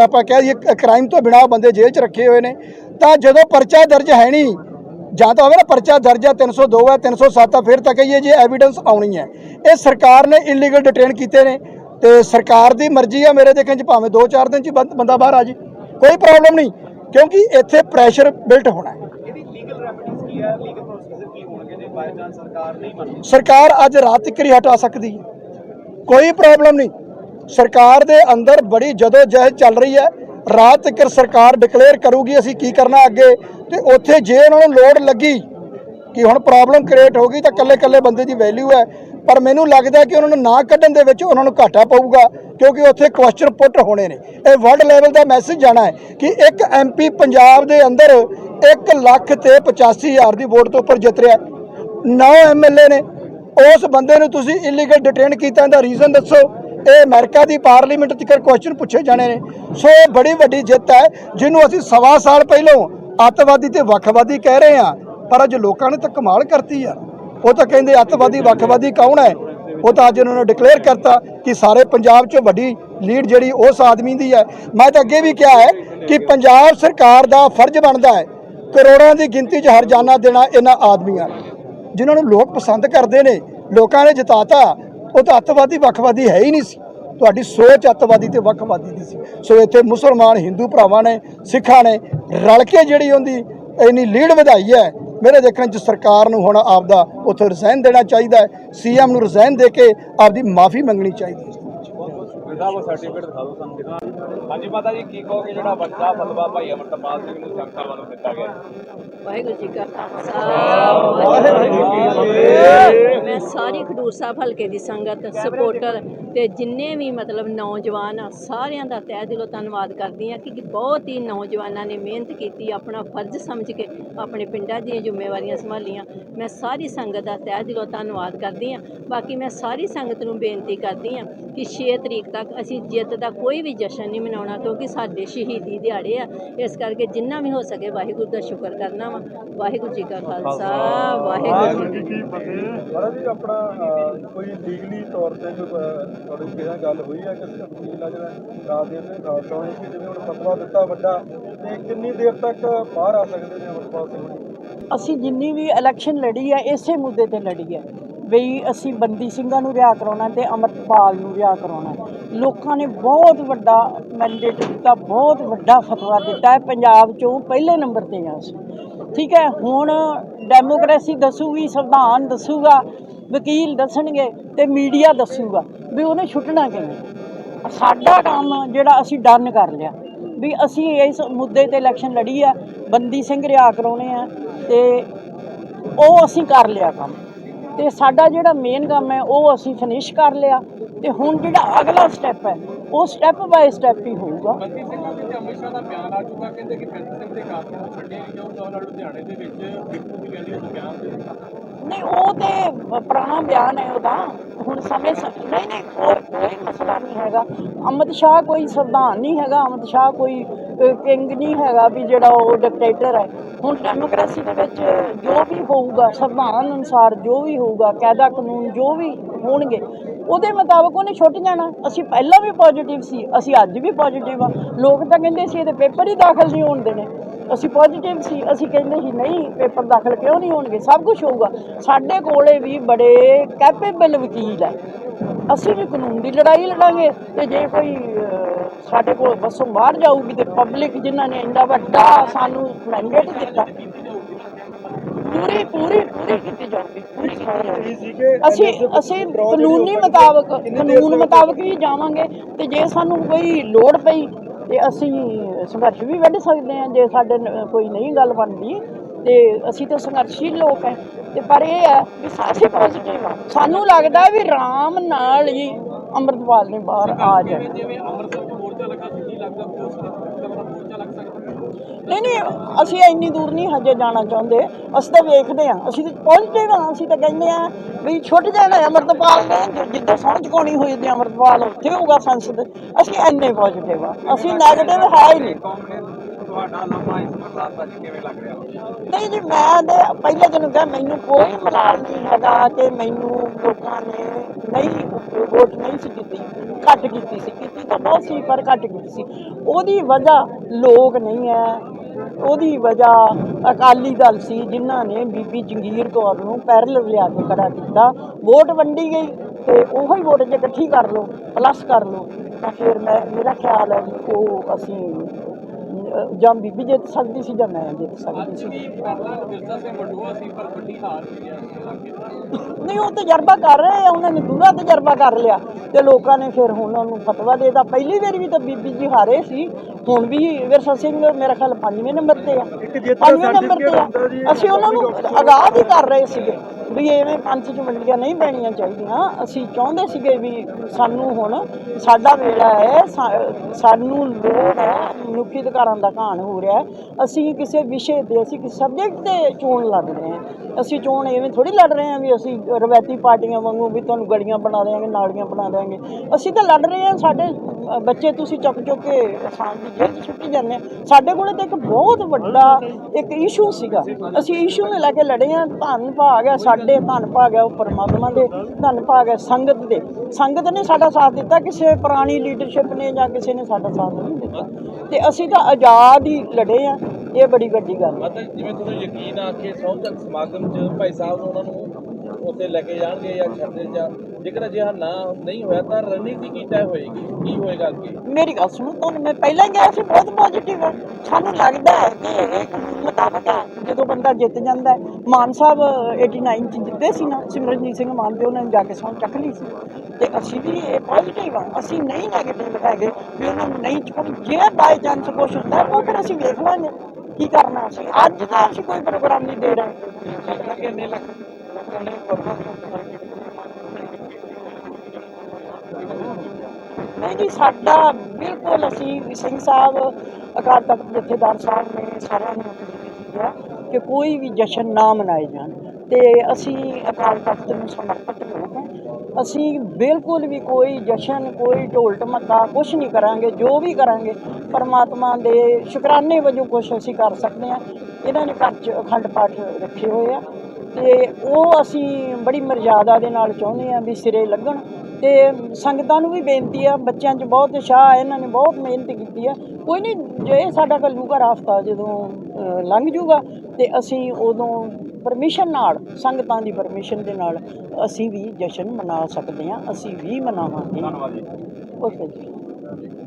ਆਪਾਂ ਕਹਿ ਦਈਏ ਕ੍ਰਾਈਮ ਤੋਂ ਬਿਨਾਂ ਬੰਦੇ ਜੇਲ੍ਹ 'ਚ ਰੱਖੇ ਹੋਏ ਨੇ। ਤਾਂ ਜਦੋਂ ਪਰਚਾ ਦਰਜ ਹੈ ਨਹੀਂ ਜਾਂ ਤਾਂ ਹੋਵੇ ਨਾ ਪਰਚਾ ਦਰਜ ਹੈ 302 ਹੈ 307 ਹੈ ਫਿਰ ਤਾਂ ਕਹੀਏ ਜੇ ਐਵੀਡੈਂਸ ਆਉਣੀ ਹੈ। ਇਹ ਸਰਕਾਰ ਨੇ ਇਲੀਗਲ ਡਿਟੇਨ ਕੀਤੇ ਨੇ ਤੇ ਸਰਕਾਰ ਦੀ ਮਰਜ਼ੀ ਹੈ ਮੇਰੇ ਦੇਖਣ 'ਚ ਭਾਵੇਂ 2-4 ਦਿਨ 'ਚ ਬੰਦ- ਬਾਹਰ ਆ ਜੇ। ਕੋਈ ਪ੍ਰੋਬਲਮ ਨਹੀਂ ਕਿਉਂਕਿ ਇੱਥੇ ਪ੍ਰੈਸ਼ਰ ਬਿਲਟ ਹੋਣਾ ਹੈ। ਜੇ ਸਰਕਾਰ ਅੱਜ ਰਾਤ ਤੱਕ ਹੀ ਹਟਾ ਸਕਦੀ ਹੈ। ਕੋਈ ਪ੍ਰੋਬਲਮ ਨਹੀਂ। ਸਰਕਾਰ ਦੇ ਅੰਦਰ ਬੜੀ ਜਦੋ ਜਹਿਦ ਚੱਲ ਰਹੀ ਹੈ। ਰਾਤ ਤੱਕ ਸਰਕਾਰ ਡਿਕਲੇਅਰ ਕਰੂਗੀ ਅਸੀਂ ਕੀ ਕਰਨਾ ਅੱਗੇ। ਤੇ ਉੱਥੇ ਜੇ ਉਹਨਾਂ ਨੂੰ ਲੋੜ ਲੱਗੀ ਕਿ ਹੁਣ ਪ੍ਰੋਬਲਮ ਕ੍ਰੀਏਟ ਹੋ ਗਈ ਤਾਂ ਕੱਲੇ ਕੱਲੇ ਬੰਦੇ ਦੀ ਵੈਲਿਊ ਹੈ। ਪਰ ਮੈਨੂੰ ਲੱਗਦਾ ਕਿ ਉਹਨਾਂ ਨੂੰ ਨਾ ਕੱਢਣ ਦੇ ਵਿੱਚ ਉਹਨਾਂ ਨੂੰ ਘਾਟਾ ਪਊਗਾ, ਕਿਉਂਕਿ ਉੱਥੇ ਕੁਐਸਚਨ ਪੁੱਟ ਹੋਣੇ ਨੇ। ਇਹ ਵਰਲਡ ਲੈਵਲ ਦਾ ਮੈਸੇਜ ਜਾਣਾ ਹੈ ਕਿ ਇੱਕ ਐਮਪੀ ਪੰਜਾਬ ਦੇ ਅੰਦਰ 1 ਲੱਖ ਤੇ 85 ਹਜ਼ਾਰ ਦੀ ਵੋਟ ਤੋਂ ਉੱਪਰ ਜਿੱਤ ਰਿਹਾ 9 ਐਮਐਲਏ ਨੇ। ਉਸ ਬੰਦੇ ਨੂੰ ਤੁਸੀਂ ਇਲੀਗਲ ਡਿਟੇਨ ਕੀਤਾ, ਇਹਦਾ ਰੀਜ਼ਨ ਦੱਸੋ। ਇਹ ਅਮਰੀਕਾ ਦੀ ਪਾਰਲੀਮੈਂਟ ਤੱਕ ਕੁਐਸਚਨ ਪੁੱਛੇ ਜਾਣੇ ਨੇ। ਸੋ ਇਹ ਬੜੀ ਵੱਡੀ ਜਿੱਤ ਹੈ, ਜਿਹਨੂੰ ਅਸੀਂ ਸਵਾ ਸਾਲ ਪਹਿਲਾਂ ਅੱਤਵਾਦੀ ਤੇ ਵੱਖਵਾਦੀ ਕਹਿ ਰਹੇ ਹਾਂ, ਪਰ ਅੱਜ ਲੋਕਾਂ ਨੇ ਤਾਂ ਕਮਾਲ ਕਰਤੀ ਆ। ਉਹ ਤਾਂ ਕਹਿੰਦੇ ਅੱਤਵਾਦੀ, ਵੱਖਵਾਦੀ ਕੌਣ ਹੈ? ਉਹ ਤਾਂ ਅੱਜ ਉਹਨਾਂ ਨੇ ਡਿਕਲੇਅਰ ਕਰਤਾ ਕਿ ਸਾਰੇ ਪੰਜਾਬ 'ਚ ਵੱਡੀ ਲੀਡ ਜਿਹੜੀ ਉਸ ਆਦਮੀ ਦੀ ਹੈ। ਮੈਂ ਤਾਂ ਅੱਗੇ ਵੀ ਕਿਹਾ ਹੈ ਕਿ ਪੰਜਾਬ ਸਰਕਾਰ ਦਾ ਫਰਜ਼ ਬਣਦਾ ਹੈ, ਕਰੋੜਾਂ ਦੀ ਗਿਣਤੀ 'ਚ ਹਰਜਾਨਾ ਦੇਣਾ ਇਹਨਾਂ ਆਦਮੀਆਂ। ਨੂੰ ਜਿਨ੍ਹਾਂ ਨੂੰ ਲੋਕ ਪਸੰਦ ਕਰਦੇ ਨੇ, ਲੋਕਾਂ ਨੇ ਜਿਤਾਤਾ ਉਹ ਤਾਂ ਅੱਤਵਾਦੀ ਵੱਖਵਾਦੀ ਹੈ ਹੀ ਨਹੀਂ ਸੀ। ਤੁਹਾਡੀ ਸੋਚ ਅੱਤਵਾਦੀ ਤੇ ਵੱਖਵਾਦੀ ਦੀ ਸੀ। ਸੋ ਇੱਥੇ ਮੁਸਲਮਾਨ, ਹਿੰਦੂ ਭਰਾਵਾਂ ਨੇ, ਸਿੱਖਾਂ ਨੇ ਰਲ ਕੇ ਜਿਹੜੀ ਉਹਦੀ ਇੰਨੀ ਲੀਡ ਵਧਾਈ ਹੈ, ਮੇਰੇ ਦੇਖਣ ਚ ਸਰਕਾਰ ਨੂੰ ਹੁਣ ਆਪਦਾ ਉੱਥੇ ਰਿਜ਼ਾਈਨ ਦੇਣਾ ਚਾਹੀਦਾ ਹੈ ਸੀਐਮ ਨੂੰ ਰਿਜ਼ਾਈਨ ਦੇ ਕੇ ਆਪਦੀ ਮਾਫੀ ਮੰਗਣੀ ਚਾਹੀਦੀ ਹੈ। ਵਿਧਾਵਾ ਸਰਟੀਫਿਕੇਟ ਦਿਖਾ ਦਿਓ ਸਾਨੂੰ। ਦਿਖਾ ਹਾਂਜੀ ਮਾਤਾ ਜੀ ਕੀ ਕਹੋਗੇ ਜਿਹੜਾ ਵੱਡਾ ਫਤਵਾ ਭਾਈ ਅਮਰਤਪਾਲ ਸਿੰਘ ਨੂੰ ਸੰਸਥਾ ਵੱਲੋਂ ਦਿੱਤਾ ਗਿਆ? ਵਾਹਿਗੁਰੂ ਜੀ ਕਾ ਖਾਲਸਾ। ਵਾਹਿਗੁਰੂ ਜੀ ਕੀ ਫਤਿਹ ਮੈਂ ਸਾਰੀ ਖਡੂਰ ਸਾਹਿਬ ਹਲਕੇ ਦੀ ਸੰਗਤ ਸਪੋਰਟਰ ਤੇ ਜਿੰਨੇ ਵੀ ਮਤਲਬ ਨੌਜਵਾਨ ਆ ਸਾਰਿਆਂ ਦਾ ਤਹਿ ਦਿਲੋਂ ਧੰਨਵਾਦ ਕਰਦੀ ਆ ਕਿ ਬਹੁਤ ਹੀ ਨੌਜਵਾਨਾਂ ਨੇ ਮਿਹਨਤ ਕੀਤੀ ਆਪਣਾ ਫਰਜ਼ ਸਮਝ ਕੇ ਆਪਣੇ ਪਿੰਡਾਂ ਦੀਆਂ ਜ਼ਿੰਮੇਵਾਰੀਆਂ ਸੰਭਾਲੀਆਂ। ਮੈਂ ਸਾਰੀ ਸੰਗਤ ਦਾ ਤਹਿ ਦਿਲੋਂ ਧੰਨਵਾਦ ਕਰਦੀ ਆ ਬਾਕੀ ਮੈਂ ਸਾਰੀ ਸੰਗਤ ਨੂੰ ਬੇਨਤੀ ਕਰਦੀ ਆ ਕਿ 6 ਤਰੀਕ ਤੱਕ ਅਸੀਂ ਜਿੱਤ ਦਾ ਕੋਈ ਵੀ ਜਸ਼ਨ ਨਹੀਂ ਮਨਾਉਣਾ ਕਿਉਂਕਿ ਸਾਡੇ ਸ਼ਹੀਦੀ ਦਿਹਾੜੇ ਆ। ਇਸ ਕਰਕੇ ਜਿੰਨਾ ਵੀ ਹੋ ਸਕੇ ਵਾਹਿਗੁਰੂ ਦਾ ਸ਼ੁਕਰ ਕਰਨਾ ਵਾ। ਵਾਹਿਗੁਰੂ ਜੀ ਕਾ ਖਾਲਸਾ ਵਾਹਿਗੁਰੂ ਜੀ ਕੀ ਫਤਿਹ। ਮਹਾਰਾਜ ਜੀ ਆਪਣਾ ਕੋਈ ਲੀਗਲੀ ਤੌਰ ਤੇ ਤੁਹਾਡੀ ਕਿਸੇ ਨਾਲ ਗੱਲ ਹੋਈ ਹੈ ਕਿ ਵਕੀਲ ਆ ਜਿਹੜਾ ਰਾਜਦੇਵ ਸਿੰਘ ਖਾਲਸਾ ਹੋਣੀ ਕਿ ਜਿਵੇਂ ਹੁਣ ਫਤਵਾ ਦਿੱਤਾ ਵੱਡਾ ਤੇ ਕਿੰਨੀ ਦੇਰ ਤੱਕ ਬਾਹਰ ਆ ਸਕਦੇ ਨੇ ਅਮਰਪਾਲ ਸਿੰਘ ਅਸੀਂ ਜਿੰਨੀ ਵੀ ਇਲੈਕਸ਼ਨ ਲੜੀ ਹੈ ਇਸੇ ਮੁੱਦੇ ਤੇ ਲੜੀ ਹੈ ਬਈ ਅਸੀਂ ਬੰਦੀ ਸਿੰਘਾਂ ਨੂੰ ਰਿਆ ਕਰਾਉਣਾ ਤੇ ਅਮਰਪਾਲ ਨੂੰ ਰਿਆ ਕਰਾਉਣਾ ਲੋਕਾਂ ਨੇ ਬਹੁਤ ਵੱਡਾ ਮੈਂਡੇਟ ਦਿੱਤਾ, ਬਹੁਤ ਵੱਡਾ ਫਤਵਾ ਦਿੱਤਾ ਹੈ। ਪੰਜਾਬ ਚੋਂ ਪਹਿਲੇ ਨੰਬਰ ਤੇ ਆ ਅਸੀਂ। ਠੀਕ ਹੈ, ਹੁਣ ਡੈਮੋਕ੍ਰੇਸੀ ਦੱਸੂਗੀ, ਸੰਵਿਧਾਨ ਦੱਸੂਗਾ, ਵਕੀਲ ਦੱਸਣਗੇ ਤੇ ਮੀਡੀਆ ਦੱਸੂਗਾ ਵੀ ਉਹਨੇ ਛੁੱਟਣਾ ਕਿਵੇਂ। ਸਾਡਾ ਕੰਮ ਜਿਹੜਾ ਅਸੀਂ ਡਨ ਕਰ ਲਿਆ। ਵੀ ਅਸੀਂ ਇਸ ਮੁੱਦੇ ਤੇ ਇਲੈਕਸ਼ਨ ਲੜੀ ਆ ਬੰਦੀ ਸਿੰਘ ਰਿਆ ਕਰਾਉਣੇ ਆ ਤੇ ਉਹ ਅਸੀਂ ਕਰ ਲਿਆ ਕੰਮ। ਤੇ ਸਾਡਾ ਜਿਹੜਾ ਮੇਨ ਕੰਮ ਹੈ, ਉਹ ਅਸੀਂ ਫਿਨਿਸ਼ ਕਰ ਲਿਆ। ਤੇ ਹੁਣ ਜਿਹੜਾ ਅਗਲਾ ਸਟੈਪ ਹੈ, ਉਹ ਸਟੈਪ ਬਾਏ ਸਟੈਪ ਹੀ ਹੋਊਗਾ। ਬੰਦੀ ਸਿੰਘਾਂ ਦੇ ਅਮਿਤ ਸ਼ਾਹ ਦਾ ਬਿਆਨ ਆ ਚੁੱਕਾ, ਕਹਿੰਦੇ ਕਿ ਬੰਦੀ ਸਿੰਘ ਦੇ ਕਾਤਲ ਛੱਡੇ ਨਹੀਂ ਜਾਊਗਾ, ਉਹਨਾਂ ਲੁਧਿਆਣੇ ਦੇ ਵਿੱਚ ਬਿੱਟੂ ਦੀ ਵੈਲੀ ਬਿਆਨ ਦੇ ਨਹੀਂ, ਉਹ ਤੇ ਪੁਰਾਣਾ ਬਿਆਨ ਹੈ ਉਹਦਾ। ਹੁਣ ਸਮੇਂ ਨਹੀਂ ਨਹੀਂ ਕੋਈ ਕੋਈ ਮਸਲਾ ਨਹੀਂ ਹੈਗਾ। ਅਮਿਤ ਸ਼ਾਹ ਕੋਈ ਸੰਵਿਧਾਨ ਨਹੀਂ ਹੈਗਾ, ਅਮਿਤ ਸ਼ਾਹ ਕੋਈ ਕਿੰਗ ਨਹੀਂ ਹੈਗਾ ਵੀ ਜਿਹੜਾ ਉਹ ਡਿਕਟੇਟਰ ਹੈ। ਹੁਣ ਡੈਮੋਕ੍ਰੇਸੀ ਦੇ ਵਿੱਚ ਜੋ ਵੀ ਹੋਊਗਾ ਸੰਵਿਧਾਨ ਅਨੁਸਾਰ ਜੋ ਵੀ ਹੋਊਗਾ ਕਾਇਦਾ ਕਾਨੂੰਨ ਜੋ ਵੀ ਹੋਣਗੇ, ਉਹਦੇ ਮੁਤਾਬਕ ਉਹਨੇ ਛੁੱਟ ਜਾਣਾ। ਅਸੀਂ ਪਹਿਲਾਂ ਵੀ ਪੋਜ਼ਿਟਿਵ ਸੀ, ਅਸੀਂ ਅੱਜ ਵੀ ਪੋਜ਼ਿਟਿਵ ਆ। ਲੋਕ ਤਾਂ ਕਹਿੰਦੇ ਸੀ, ਇਹਦੇ ਪੇਪਰ ਹੀ ਦਾਖਲ ਨਹੀਂ ਹੋਣ ਦੇਣੇ। ਅਸੀਂ ਪੋਜ਼ਿਟਿਵ ਸੀ ਅਸੀਂ ਕਹਿੰਦੇ ਸੀ ਨਹੀਂ ਪੇਪਰ ਦਾਖਲ ਕਿਉਂ ਨਹੀਂ ਹੋਣਗੇ? ਸਭ ਕੁਝ ਹੋਊਗਾ। ਸਾਡੇ ਕੋਲੇ ਵੀ ਬੜੇ ਕੈਪੇਬਲ ਵਕੀਲ ਹੈ ਅਸੀਂ ਵੀ ਕਾਨੂੰਨ ਦੀ ਲੜਾਈ ਲੜਾਂਗੇ ਤੇ ਜੇ ਕੋਈ ਸਾਡੇ ਕੋਲ ਬੱਸੋਂ ਬਾਹਰ ਜਾਊਗੀ ਤੇ ਪਬਲਿਕ ਜਿਨ੍ਹਾਂ ਨੇ ਇੰਨਾ ਵੱਡਾ ਸਾਨੂੰ ਮੈਂਡੇਟ ਦਿੱਤਾ ਪੂਰੀ ਪੂਰੀ ਪੂਰੀ ਕੀਤੀ ਜਾਊਗੀ ਅਸੀਂ ਅਸੀਂ ਕਾਨੂੰਨੀ ਮੁਤਾਬਕ ਕਾਨੂੰਨ ਮੁਤਾਬਕ ਹੀ ਜਾਵਾਂਗੇ ਤੇ ਜੇ ਸਾਨੂੰ ਕੋਈ ਲੋੜ ਪਈ ਤੇ ਅਸੀਂ ਸੰਘਰਸ਼ ਵੀ ਵੱਢ ਸਕਦੇ ਹਾਂ ਜੇ ਸਾਡੇ ਕੋਈ ਨਹੀਂ ਗੱਲ ਬਣਦੀ। ਤੇ ਅਸੀਂ ਤਾਂ ਸੰਘਰਸ਼ੀਲ ਲੋਕ ਹੈ। ਤੇ ਪਰ ਇਹ ਹੈ ਵੀ ਸਾਰੇ ਪੋਜ਼ਿਟਿਵ ਆ ਸਾਨੂੰ ਲੱਗਦਾ ਵੀ ਰਾਮ ਨਾਲ ਹੀ ਅੰਮ੍ਰਿਤਪਾਲ ਨੇ ਬਾਹਰ ਆ ਜਾਣਾ। ਜਿਵੇਂ ਅੰਮ੍ਰਿਤਸਰ ਮੋਰਚਾ ਲੱਗਾ ਦਿੱਲੀ ਲੱਗਦਾ ਉਸ ਦਾ ਮੋਰਚਾ ਲੱਗ ਸਕਦਾ ਨਹੀਂ ਨਹੀਂ, ਅਸੀਂ ਇੰਨੀ ਦੂਰ ਨਹੀਂ ਹਜੇ ਜਾਣਾ ਚਾਹੁੰਦੇ। ਅਸੀਂ ਤਾਂ ਵੇਖਦੇ ਹਾਂ। ਅਸੀਂ ਤਾਂ ਪਹੁੰਚਦੇ ਹਾਂ, ਅਸੀਂ ਤਾਂ ਕਹਿੰਦੇ ਹਾਂ ਵੀ ਛੁੱਟ ਜਾਣਾ ਹੈ ਅੰਮ੍ਰਿਤਪਾਲ ਨੇ। ਜਿੱਦਾਂ ਸਹੁੰ ਚੁਕਾਉਣੀ ਹੋਈ ਤੇ ਅੰਮ੍ਰਿਤਪਾਲ, ਉੱਥੇ ਹੋਊਗਾ ਸੰਸਦ ਅਸੀਂ ਇੰਨੇ ਪੋਜ਼ਿਟਿਵ ਆ ਅਸੀਂ ਨੈਗੇਟਿਵ ਹੈ ਹੀ ਨਹੀਂ। ਤੁਹਾਡਾ ਲੰਮਾ ਇਸ ਬਰਸਾਤ ਦਾ ਕਿਵੇਂ ਲੱਗ ਰਿਹਾ ਨਹੀਂ ਜੀ ਮੈਂ ਤੇ ਪਹਿਲੇ ਦਿਨ ਕਿਹਾ, ਮੈਨੂੰ ਕੋਈ ਮਲਾਲ ਨਹੀਂ ਹੈਗਾ ਕਿ ਮੈਨੂੰ ਲੋਕਾਂ ਨੇ ਨਹੀਂ ਵੋਟ ਨਹੀਂ ਸੀ ਕੀਤੀ। ਘੱਟ ਕੀਤੀ ਸੀ। ਕੀਤੀ ਤਾਂ ਬਹੁਤ ਸੀ, ਪਰ ਘੱਟ ਕੀਤੀ ਸੀ। ਉਹਦੀ ਵਜ੍ਹਾ ਲੋਕ ਨਹੀਂ ਹੈ। ਉਹਦੀ ਵਜ੍ਹਾ ਅਕਾਲੀ ਦਲ ਸੀ, ਜਿਨ੍ਹਾਂ ਨੇ ਬੀਬੀ ਜੰਗੀਰ ਕੌਰ ਨੂੰ ਪੈਰਲ ਲਿਆ ਕੇ ਖੜਾ ਕੀਤਾ। ਵੋਟ ਵੰਡੀ ਗਈ ਤੇ ਉਹੀ ਵੋਟ ਜੇ ਇਕੱਠੀ ਕਰ ਲਓ ਪਲੱਸ ਕਰ ਲਓ। ਤਾਂ ਫਿਰ ਮੈਂ, ਮੇਰਾ ਖਿਆਲ ਹੈ ਵੀ ਉਹ ਅਸੀਂ ਜਾਂ ਬੀਬੀ ਜਿੱਤ ਸਕਦੀ ਸੀ ਜਾਂ ਮੈਂ ਜਿੱਤ ਸਕਦੀ ਸੀ। ਦੀ। ਨਹੀਂ ਉਹ ਤਜਰਬਾ ਕਰ ਰਹੇ ਆ ਉਹਨਾਂ ਨੇ ਦੂਰਾ ਤਜਰਬਾ ਕਰ ਲਿਆ ਤੇ ਲੋਕਾਂ ਨੇ ਫਿਰ ਹੁਣ ਉਹਨੂੰ ਫਤਵਾ ਦੇਤਾ। ਪਹਿਲੀ ਵਾਰ ਵੀ ਤਾਂ ਬੀਬੀ ਜੀ ਹਾਰੇ ਸੀ ਹੁਣ ਵੀ ਵਿਰਸਾ ਸਿੰਘ ਮੇਰਾ ਖਿਆਲ ਪੰਜਵੇਂ ਨੰਬਰ ਤੇ ਆ। ਇੱਕ ਜਿੱਤ ਦਾ ਪੰਜਵੇਂ ਨੰਬਰ ਤੇ ਆ। ਅਸੀਂ ਉਹਨਾਂ ਨੂੰ ਅਗਾਹ ਵੀ ਕਰ ਰਹੇ ਸੀਗੇ। ਵੀ ਐਵੇਂ ਪੰਥ ਚ ਵੰਡੀਆਂ ਨਹੀਂ ਪੈਣੀਆਂ ਚਾਹੀਦੀਆਂ। ਅਸੀਂ ਚਾਹੁੰਦੇ ਸੀਗੇ ਵੀ ਸਾਨੂੰ ਹੁਣ ਸਾਡਾ ਵੇਲਾ ਹੈ, ਸਾ- ਸਾਨੂੰ ਲੋੜ ਹੈ, ਮਨੁੱਖੀ ਅਧਿਕਾਰਾਂ ਦਾ ਘਾਣ ਹੋ ਰਿਹਾ ਅਸੀਂ ਕਿਸੇ ਵਿਸ਼ੇ ਤੇ, ਅਸੀਂ ਕਿਸੇ ਸਬਜੈਕਟ ਤੇ ਚੋਣ ਲੜ ਰਹੇ ਹਾਂ। ਅਸੀਂ ਚੋਣ ਐਵੇਂ ਥੋੜੀ ਲੜ ਰਹੇ ਹਾਂ ਵੀ ਅਸੀਂ ਰਵਾਇਤੀ ਪਾਰਟੀਆਂ ਵਾਂਗੂ ਵੀ ਤੁਹਾਨੂੰ ਗਲੀਆਂ ਬਣਾ ਦੇਵਾਂਗੇ ਨਾਲੀਆਂ ਬਣਾ ਦੇਵਾਂਗੇ ਅਸੀਂ ਤਾਂ ਲੜ ਰਹੇ ਹਾਂ ਸਾਡੇ ਬੱਚੇ ਤੁਸੀਂ ਚੁੱਕ ਚੁੱਕ ਕੇ ਆਸਾਮ ਦੀ ਜੇਲ੍ਹ 'ਚ ਸੁੱਟੀ ਜਾਂਦੇ ਆ ਸਾਡੇ ਕੋਲ ਤਾਂ ਇੱਕ ਬਹੁਤ ਵੱਡਾ ਇੱਕ ਇਸ਼ੂ ਸੀਗਾ। ਅਸੀਂ ਇਸ਼ੂ ਨੂੰ ਲੈ ਕੇ ਲੜੇ ਹਾਂ, ਧੰਨ ਭਾਗ ਹੈ ਸਾਡੇ ਧੰਨ ਭਾਗ ਹੈ ਉਹ ਪਰਮਾਤਮਾ ਦੇ, ਧੰਨ ਭਾਗ ਹੈ ਸੰਗਤ ਦੇ। ਸੰਗਤ ਨੇ ਸਾਡਾ ਸਾਥ ਦਿੱਤਾ, ਕਿਸੇ ਪੁਰਾਣੀ ਲੀਡਰਸ਼ਿਪ ਨੇ ਜਾਂ ਕਿਸੇ ਨੇ ਸਾਡਾ ਸਾਥ ਨਹੀਂ ਦਿੱਤਾ। ਤੇ ਅਸੀਂ ਤਾਂ ਆਜ਼ਾਦ ਹੀ ਲੜੇ ਆ ਇਹ ਬੜੀ ਵੱਡੀ ਗੱਲ ਮਤਲਬ ਜਿਵੇਂ ਤੁਹਾਨੂੰ ਯਕੀਨ ਆ ਕਿ ਸੌਂਤਕ ਸਮਾਗਮ 'ਚ ਭਾਈ ਸਾਹਿਬ ਨੂੰ ਉਹਨਾਂ ਨੂੰ ਉੱਥੇ ਲੈ ਕੇ ਜਾਣਗੇ ਜਾਂ ਛੱਡਦੇ ਜਾਂ ਜੇਕਰ ਅਜਿਹਾ ਨਾ ਨਹੀਂ ਹੋਇਆ ਤਾਂ ਰਣਨੀਤੀ ਕੀ ਤੈਅ ਹੋਏਗੀ? ਕੀ ਹੋਏਗਾ ਅੱਗੇ? ਮੇਰੀ ਗੱਲ ਸੁਣੋ ਤੁਹਾਨੂੰ ਮੈਂ ਪਹਿਲਾਂ ਹੀ ਕਿਹਾ ਸੀ ਬਹੁਤ ਪੋਜ਼ਿਟਿਵ ਹੈ ਸਾਨੂੰ ਲੱਗਦਾ ਹੈ ਕਿ ਇਹ ਕਾਨੂੰਨ ਮੁਤਾਬਕ ਹੈ ਜਦੋਂ ਬੰਦਾ ਜਿੱਤ ਜਾਂਦਾ ਹੈ। ਮਾਨ ਸਾਹਿਬ 89 ਚ ਜਿੱਤੇ ਸੀ ਨਾ ਸਿਮਰਨਜੀਤ ਸਿੰਘ ਮਾਨ ਤੇ ਉਹਨਾਂ ਨੇ ਜਾ ਕੇ ਸਹੁੰ ਚੱਕ ਲਈ ਸੀ। ਤੇ ਅਸੀਂ ਵੀ ਇਹ ਪੋਜ਼ਿਟਿਵ ਆ। ਅਸੀਂ ਨਹੀਂ ਨੈਗੇਟਿਵ ਹੈਗੇ ਵੀ ਉਹਨਾਂ ਨੂੰ ਨਹੀਂ ਚੁੱਕਣ। ਜੇ ਬਾਈ ਚਾਂਸ ਕੁਛ ਹੁੰਦਾ ਉਹ ਫਿਰ ਅਸੀਂ ਵੇਖ ਲਾਂਗੇ ਕੀ ਕਰਨਾ ਅਸੀਂ। ਅੱਜ ਦਾ ਅਸੀਂ ਕੋਈ ਪ੍ਰੋਗਰਾਮ ਨਹੀਂ ਦੇ ਰਹੇ। ਕਿੰਨੇ ਲੱਖ ਨਹੀਂ ਜੀ ਸਾਡਾ ਬਿਲਕੁਲ ਅਸੀਂ ਸਿੰਘ ਸਾਹਿਬ, ਅਕਾਲ ਤਖਤ ਜਥੇਦਾਰ ਸਾਹਿਬ ਨੇ ਸਾਰਿਆਂ ਨੂੰ ਅਪੀਲ ਕੀਤੀ ਹੈ ਕਿ ਕੋਈ ਵੀ ਜਸ਼ਨ ਨਾ ਮਨਾਏ ਜਾਣ ਤੇ ਅਸੀਂ ਅਕਾਲ ਤਖਤ ਨੂੰ ਸਮਰਪਿਤ ਲੋਕ ਹਾਂ ਅਸੀਂ ਬਿਲਕੁਲ ਵੀ ਕੋਈ ਜਸ਼ਨ, ਕੋਈ ਢੋਲ ਢਮੱਕਾ ਕੁਝ ਨਹੀਂ ਕਰਾਂਗੇ, ਜੋ ਵੀ ਕਰਾਂਗੇ, ਪਰਮਾਤਮਾ ਦੇ ਸ਼ੁਕਰਾਨੇ ਵਜੋਂ ਕੁਝ ਅਸੀਂ ਕਰ ਸਕਦੇ ਹਾਂ। ਇਹਨਾਂ ਨੇ ਘਰ 'ਚ ਅਖੰਡ ਪਾਠ ਰੱਖੇ ਹੋਏ ਆ ਤੇ ਉਹ ਅਸੀਂ ਬੜੀ ਮਰਜ਼ਾਦਾ ਦੇ ਨਾਲ ਚਾਹੁੰਦੇ ਆ ਵੀ ਸਿਰੇ ਲੱਗਣ। ਤੇ ਸੰਗਤਾਂ ਨੂੰ ਵੀ ਬੇਨਤੀ ਆ ਬੱਚਿਆਂ 'ਚ ਬਹੁਤ ਉਤਸ਼ਾਹ ਹੈ ਇਹਨਾਂ ਨੇ ਬਹੁਤ ਮਿਹਨਤ ਕੀਤੀ ਆ। ਕੋਈ ਨਹੀਂ ਜੇ ਸਾਡਾ ਕੱਲੂਗਾ ਰਾਸਤਾ ਜਦੋਂ ਲੰਘ ਜੂਗਾ ਤੇ ਅਸੀਂ ਉਦੋਂ ਪਰਮਿਸ਼ਨ ਨਾਲ ਸੰਗਤਾਂ ਦੀ ਪਰਮਿਸ਼ਨ ਦੇ ਨਾਲ ਅਸੀਂ ਵੀ ਜਸ਼ਨ ਮਨਾ ਸਕਦੇ ਹਾਂ ਅਸੀਂ ਵੀ ਮਨਾਵਾਂਗੇ। ਧੰਨਵਾਦ ਜੀ। ਓਕੇ ਜੀ।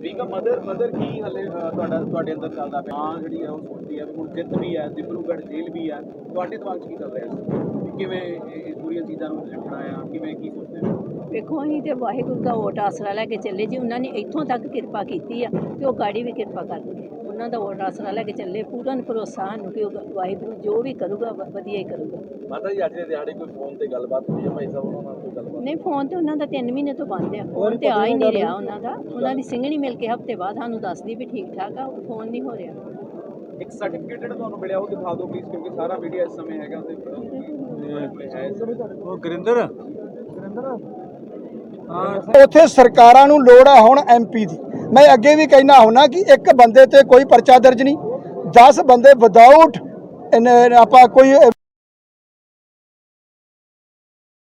ਠੀਕ ਆ ਮਦਰ ਮਦਰ ਕੀ ਹਲੇ ਤੁਹਾਡਾ ਤੁਹਾਡੇ ਅੰਦਰ ਚੱਲਦਾ ਪਿਆ? ਹਾਂ ਜਿਹੜੀ ਹੈ ਉਹ ਸੋਚਦੀ ਹੈ ਵੀ ਹੁਣ ਜਿੱਤ ਵੀ ਹੈ ਦਿਬਰੂਗੜ੍ਹ ਜੇਲ੍ਹ ਵੀ ਹੈ ਤੁਹਾਡੇ ਦਿਮਾਗ 'ਚ ਕੀ ਚੱਲ ਰਿਹਾ? ਵੀ ਕਿਵੇਂ ਇਹ ਇਹ ਪੂਰੀਆਂ ਚੀਜ਼ਾਂ ਨੂੰ ਨਿਪਟਣਾ ਆ ਕਿਵੇਂ ਕੀ ਸੋਚਦੇ ਹੋ? ਵੇਖੋ ਅਸੀਂ ਤੇ ਵਾਹਿਗੁਰੂ ਦਾ ਓਟ ਆਸਰਾ ਲੈ ਕੇ ਚੱਲੇ ਜੀ ਉਹਨਾਂ ਨੇ ਇੱਥੋਂ ਤੱਕ ਕਿਰਪਾ ਕੀਤੀ ਆ ਤੇ ਉਹ ਗਾੜੀ ਵੀ ਕਿਰਪਾ ਕਰਨਗੇ ਉਹਨਾਂ ਦਾ ਓਟ ਆਸਰਾ ਲੈ ਕੇ ਚੱਲੇ ਪੂਰਨ ਭਰੋਸਾ ਸਾਨੂੰ ਕਿ ਉਹ ਵਾਹਿਗੁਰੂ ਜੋ ਵੀ ਕਰੂਗਾ ਵ- ਵਧੀਆ ਹੀ ਕਰੂਗਾ। ਮਾਤਾ ਜੀ ਅੱਜ ਦੇ ਦਿਹਾੜੇ ਕੋਈ ਫੋਨ ਤੇ ਗੱਲਬਾਤ ਹੋਈ ਹੈ ਭਾਈ ਸਾਹਿਬ ਉਹਨਾਂ ਨਾਲ ਕੋਈ ਗੱਲਬਾਤ? ਨਹੀਂ ਫੋਨ ਤੇ ਉਹਨਾਂ ਦਾ 3 ਮਹੀਨੇ ਤੋਂ ਬੰਦ ਆ। ਫੋਨ ਤੇ ਆ ਹੀ ਨਹੀਂ ਰਿਹਾ ਉਹਨਾਂ ਦਾ। ਉਹਨਾਂ ਦੀ ਸਿੰਘਣੀ ਮਿਲ ਕੇ ਹਫ਼ਤੇ ਬਾਅਦ ਸਾਨੂੰ ਦੱਸਦੀ ਵੀ ਠੀਕ ਠਾਕ ਆ ਫੋਨ ਨਹੀਂ ਹੋ ਰਿਹਾ। ਇੱਕ ਸਰਟੀਫਿਕੇਟ ਜਿਹੜਾ ਤੁਹਾਨੂੰ ਮਿਲਿਆ ਉਹ ਦਿਖਾ ਦਿਓ ਪਲੀਜ਼ ਕਿਉਂਕਿ ਸਾਰਾ ਮੀਡੀਆ ਇਸ ਸਮੇਂ ਹੈਗਾ ਤੇ। ਉਹ ਗੁਰਿੰਦਰ? ਉੱਥੇ ਸਰਕਾਰਾਂ ਨੂੰ ਲੋੜ ਆ ਹੁਣ ਐਮਪੀ ਦੀ। ਮੈਂ ਅੱਗੇ ਵੀ ਕਹਿਣਾ ਹੁਣਾ ਕਿ ਇੱਕ ਬੰਦੇ ਤੇ ਕੋਈ ਪਰਚਾ ਦਰਜ ਨਹੀਂ। 10 ਬੰਦੇ ਵਿਦਆਊਟ ਆਪਾਂ ਕੋਈ